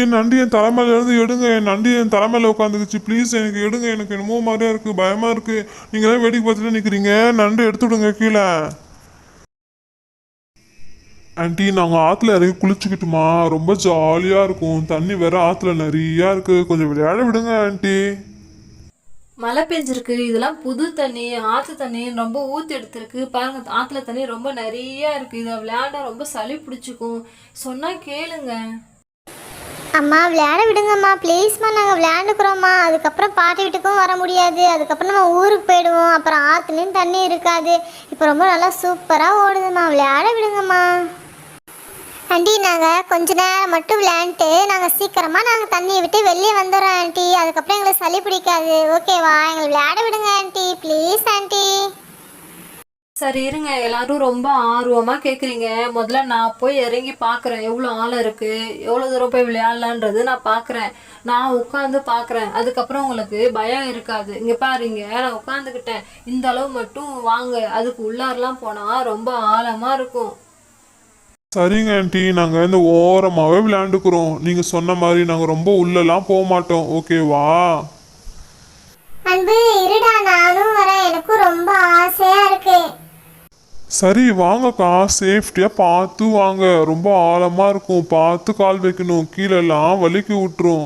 என் நண்டு என் தலைமையிலேருந்து எடுங்க. என் நண்டு என் தலைமையில் உட்காந்துக்குச்சு ப்ளீஸ் எனக்கு எடுங்க. எனக்கு என்னமோ மாதிரியா பயமாக இருக்குது நீங்கள் தான் வேடிக்கை பார்த்துட்டு நிற்கிறீங்க நண்டு எடுத்து விடுங்க கீழே. ஆண்டி நாங்கள் ஆற்றுல இறங்கி குளிச்சுக்கிட்டுமா? ரொம்ப ஜாலியாக இருக்கும். தண்ணி வேற ஆற்றுல நிறையா இருக்குது கொஞ்சம் விளையாட விடுங்க ஆண்டி மழை பெஞ்சிருக்கு. இதெல்லாம் புது தண்ணி. ஆற்று தண்ணி ரொம்ப ஊற்றி எடுத்திருக்கு. பாருங்க ஆற்றுல தண்ணி ரொம்ப நிறையா இருக்குது இதை விளையாண்டா ரொம்ப சளி பிடிச்சிக்கும். சொன்னால் கேளுங்க. அம்மா விளையாட விடுங்கம்மா. ப்ளீஸ்மா நாங்கள் விளையாண்டுக்கிறோம்மா. அதுக்கப்புறம் பாட்டி வீட்டுக்கும் வர முடியாது. அதுக்கப்புறம் நம்ம ஊருக்கு போயிடுவோம். அப்புறம் ஆற்றுலேயும் தண்ணி இருக்காது. இப்போ ரொம்ப நல்லா சூப்பராக ஓடுதும்மா. விளையாட விடுங்கம்மா. ஆண்டி நாங்கள் கொஞ்ச நேரம் மட்டும் விளையாண்டுட்டு நாங்கள் சீக்கிரமாக நாங்கள் தண்ணியை விட்டு வெளியே வந்துடுறோம் ஆண்டி. அதுக்கப்புறம் எங்களுக்கு சளி பிடிக்காது. ஓகேவா எங்களை விளையாட விடுங்க ஆண்டி. Please aunty. சரி இருங்க. எல்லாரும் ரொம்ப ஆர்வமா கேக்குறீங்க. முதல்ல நான் போய் இறங்கி பார்க்கறேன் எவ்வளோ ஆழம் இருக்கு? எவ்வளோ தூரம் போய் விளையாடலான்றது நான் பார்க்கறேன் நான் உட்காந்து பார்க்கறேன் அதுக்கப்புறம் உங்களுக்கு பயம் இருக்காது. இங்க பாருங்க. நான் உட்காந்துக்கிட்டேன் இந்த அளவு மட்டும் வாங்க. அதுக்கு உள்ளாரெல்லாம் போனா ரொம்ப ஆழமா இருக்கும். சரிங்க ஆண்டி. நாங்கள் இந்த ஓரமாகவே விளையாண்டுக்கிறோம். நீங்கள் சொன்ன மாதிரி நாங்கள் ரொம்ப உள்ளெல்லாம் போக மாட்டோம். ஓகேவா அன்பு இருடா வரேன் எனக்கும் ரொம்ப ஆசையாக இருக்கு சரி வாங்கக்கா சேஃப்டியாக பார்த்து வாங்க. ரொம்ப ஆழமாக இருக்கும். பார்த்து கால் வைக்கணும். கீழெல்லாம் வலிக்கு விட்டுரும்.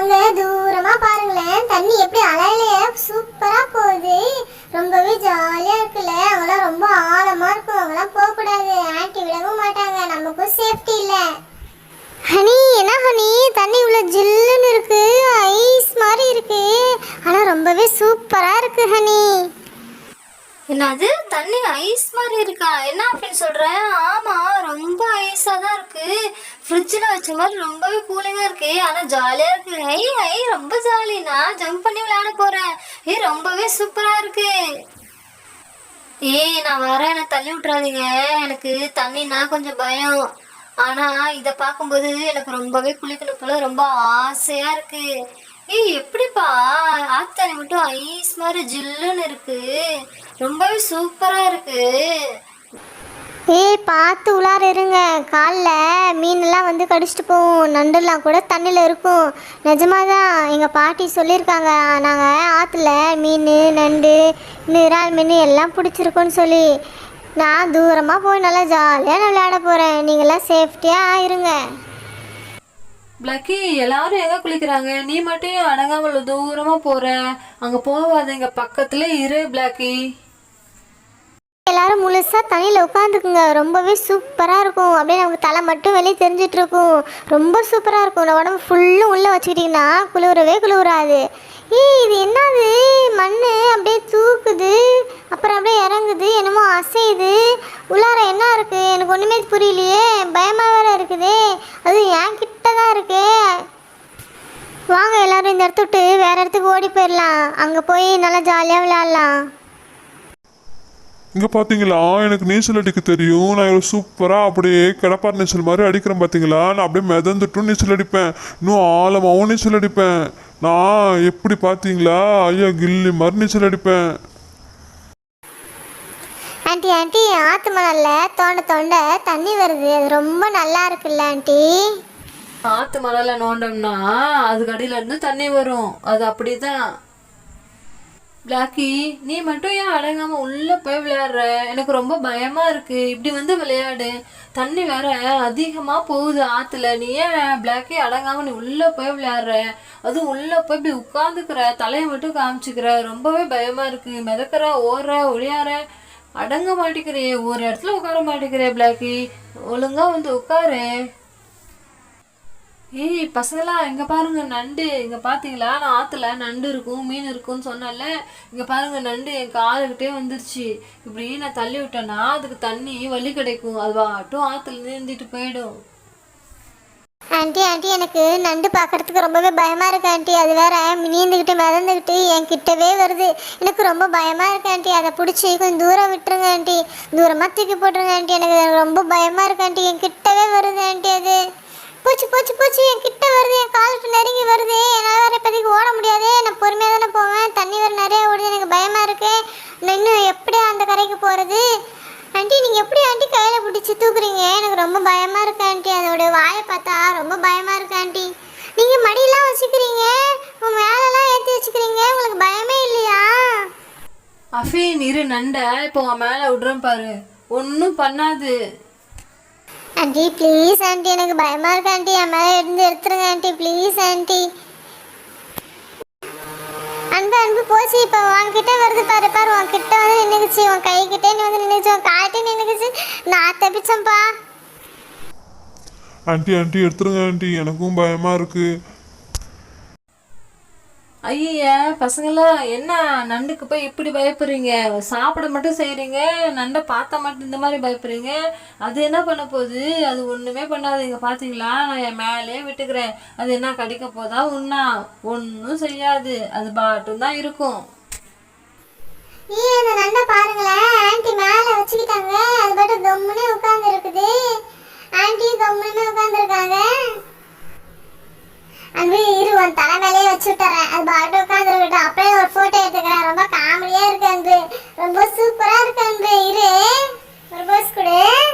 அங்க தூரமா பாருங்களேன். தண்ணி எப்படி அலையிலே சூப்பரா போகுது. ரொம்பவே ஜாலியா இருக்குல்ல. அவங்களாம் ரொம்ப ஆழமா இருக்கும். அவங்களாம் போக கூடாது. ஆன்ட்டி விடவும் மாட்டாங்க. நமக்கும் சேஃப்டி இல்ல. ஹனி என்ன ஹனி? தண்ணி இவ்வளோ ஜில்லுன்னு இருக்கு. ஐஸ் மாதிரி இருக்கு. ஆனால் ரொம்பவே சூப்பராக இருக்கு ஹனி. என்னது? தண்ணி ஐஸ் மாதிரி இருக்கா? என்ன அப்படின்னு சொல்கிறேன் ஆமா ரொம்ப ஐஸா தான் இருக்கு. ஃப்ரிட்ஜில் வச்ச மாதிரி ரொம்பவே கூலிங்காக இருக்கு. ஆனால் ஜாலியாக இருக்கு. ஐ ஐ ரொம்ப ஜாலி நான் ஜம்ப் பண்ணி விளையாட போறேன். ஏய் ரொம்பவே சூப்பராக இருக்கு. ஏய் நான் வரேன் என்னை தள்ளி விட்றாதீங்க எனக்கு தண்ணினா கொஞ்சம் பயம். ஆனால் இதை பார்க்கும்போது எனக்கு ரொம்பவே குளிக்கணும் போல ரொம்ப ஆசையாக இருக்கு. ஏய் எப்படிப்பா? ஆத்து மட்டும் ஐஸ் மாதிரி ஜில்லுன்னு இருக்கு. ரொம்பவே சூப்பராக இருக்கு. ஏய் பார்த்து உள்ளார இருங்க காலில் மீனெல்லாம் வந்து கடிச்சிட்டு போகும். நண்டுலாம் கூட தண்ணியில் இருக்கும். நிஜமாக தான் எங்கள் பாட்டி சொல்லியிருக்காங்க. நாங்கள் ஆற்றுல மீன் நண்டு இறால் மீன் எல்லாம் பிடிச்சிருக்கோன்னு சொல்லி. நான் தூரமாக போய் நல்லா ஜாலியாக விளையாட போகிறேன் நீங்களாம் சேஃப்டியாக இருங்க. பிளக்கி எல்லாரும் எங்கே குளிக்கிறாங்க? நீ மட்டும் அடங்காமல் தூரமாக போகிற அங்கே போகாதீங்க பக்கத்துல இரு பிளாக்கி எல்லாரும் முழுசாக தண்ணியில் உட்காந்துக்குங்க. ரொம்பவே சூப்பராக இருக்கும். அப்படியே நமக்கு தலை மட்டும் வெளியே தெரிஞ்சிட்டு இருக்கும். ரொம்ப சூப்பராக இருக்கும். இந்த உடம்பு ஃபுல்லும் உள்ளே வச்சுக்கிட்டிங்கன்னா குளிரவே குளிராது. ஏய் இது என்னது? மண் அப்படியே தூக்குது. அப்புறம் அப்படியே இறங்குது. என்னமோ அசையுது. உள்ளார என்ன இருக்குது எனக்கு ஒன்றுமே புரியலையே பயமாக வேற இருக்குதே அது என் கிட்ட தான் இருக்கே வாங்க எல்லாரும் இந்த இடத்த விட்டு வேற இடத்துக்கு ஓடி போயிடலாம். அங்கே போய் நல்லா ஜாலியாக விளையாடலாம். இங்கே பார்த்தீங்களா எனக்கு நீச்சல் அடிக்க தெரியும். நான் இவ்வளோ சூப்பராக அப்படியே கிடப்பார் நீச்சல் மாதிரி அடிக்கிறேன் பார்த்தீங்களா நான் அப்படியே மிதந்துட்டும் நீச்சல் அடிப்பேன். இன்னும் ஆழமாகவும் நீச்சல் அடிப்பேன். நான் எப்படி பார்த்தீங்களா ஐயா கில்லி மாதிரி நீச்சல் அடிப்பேன். ஆண்டி ஆண்டி ஆத்து மணல்ல தோண்ட தோண்ட தண்ணி வருது. அது ரொம்ப நல்லா இருக்குல்ல ஆண்டி? ஆத்து மணல நோண்டோம்னா அதுக்கு அடியில இருந்து தண்ணி வரும். அது அப்படிதான். பிளாக்கி நீ மட்டும் ஏன் அடங்காம உள்ள போய் விளையாடுற? எனக்கு ரொம்ப பயமா இருக்கு. இப்படி வந்து விளையாடு. தண்ணி வேற அதிகமா போகுது ஆத்துல. நீ ஏன் பிளாக்கி அடங்காம நீ உள்ள போய் விளையாடுற? அதுவும் உள்ள போய் இப்படி உட்காந்துக்கிற தலையை மட்டும் காமிச்சுக்கிற. ரொம்பவே பயமா இருக்கு. மிதக்கிற ஓடுற ஒளியாற. அடங்க மாட்டேங்கிறியே. ஒரு இடத்துல உட்கார மாட்டேங்கிறியே பிளாக்கி. ஒழுங்கா வந்து உட்காரு. ஏய் பசங்களா இங்கே பாருங்க நண்டு. இங்கே பார்த்தீங்களா நான் ஆற்றுல நண்டு இருக்கும் மீன் இருக்கும்னு சொன்னேன்ல. இங்கே பாருங்க நண்டு என் காலுக்கிட்டே வந்துருச்சு. இப்படி நான் தள்ளி விட்டேன்னா அதுக்கு தண்ணி வலி கிடைக்கும். அது வாட்டும் ஆற்றுல நீந்திட்டு போயிடும். ஆண்டி ஆண்டி எனக்கு நண்டு பார்க்கறதுக்கு ரொம்பவே பயமா இருக்கு ஆண்டி. அது வேற நீந்துக்கிட்டு மிதந்துக்கிட்டு என் கிட்டவே வருது. எனக்கு ரொம்ப பயமா இருக்கு ஆண்டி. அதை பிடிச்சி கொஞ்சம் தூரம் விட்டுருங்க ஆண்டி. தூரமா தூக்கி போட்டுருங்க ஆண்டி. எனக்கு ரொம்ப பயமா இருக்கு ஆண்டி. என் கிட்டவே வருது ஆண்டி அது. போச்சு போச்சு போச்சு. என் கிட்ட வருது என் காலுக்கு நெருங்கி வருது. என்னால் வேற இப்போதைக்கு ஓட முடியாது. நான் பொறுமையாக தானே போவேன். தண்ணி வேறு நிறைய ஓடுது. எனக்கு பயமாக இருக்கு. நான் இன்னும் எப்படி அந்த கரைக்கு போகிறது ஆண்டி நீங்கள் எப்படி ஆண்டி கையில் பிடிச்சி தூக்குறீங்க? எனக்கு ரொம்ப பயமாக இருக்கு ஆண்டி. அதோட வாயை பார்த்தா ரொம்ப பயமாக இருக்கு ஆண்டி. நீங்கள் மடியெல்லாம் வச்சுக்கிறீங்க. உங்கள் மேலெல்லாம் ஏற்றி வச்சுக்கிறீங்க. உங்களுக்கு பயமே இல்லையா? அஃபீன் இரு நண்டை. இப்போ உன் மேலே விடுறேன் பாரு. ஒன்றும் பண்ணாது. ஆண்டி ப்ளீஸ் ஆண்டி எனக்கு பயமா இருக்கு ஆண்டி. என் மேலே இருந்து எடுத்துருங்க ஆண்டி ப்ளீஸ் ஆண்டி. அன்பு அன்பு போச்சு. இப்போ உன்கிட்ட வருது பாரு பாரு. உன்கிட்ட வந்து நின்றுக்குச்சு உன் கை கிட்டே நீ வந்து நின்றுச்சு உன் காட்டி நின்றுக்குச்சு நான் தப்பிச்சேன்ப்பா ஆண்டி ஆண்டி எடுத்துருங்க ஆண்டி. எனக்கும் பயமா இருக்கு. ஐய பசங்களாம் என்ன நண்டுக்கு போய் இப்படி பயப்படுறீங்க? சாப்பிட மட்டும் செய்கிறீங்க நண்டை பார்த்தா மட்டும் இந்த மாதிரி பயப்படுறீங்க? அது என்ன பண்ண போகுது? அது ஒன்றுமே பண்ணாதீங்க பார்த்தீங்களா நான் என் மேலே விட்டுக்கிறேன். அது என்ன கடிக்க போதா? உண்ணா. ஒன்றும் செய்யாது. அது பாட்டும் தான் இருக்கும் அந்த நண்டை பாருங்களேன். ஆண்டி மேலே வச்சுக்கிட்டாங்க. அது பாட்டு கம்முனே உட்காந்து இருக்குது ஆண்டி உட்காந்துருக்காங்க உன் தலை மேலேயே வச்சு விட்டுறேன். அது பாட்டு உட்காந்துருக்கிட்டு அப்படியே ஒரு ஃபோட்டோ எடுத்துக்கிறேன். ரொம்ப காமெடியாக இருக்கு அன்பு. ரொம்ப சூப்பராக இருக்கு அன்பு. இரு. ஒரு போஸ் கொடு.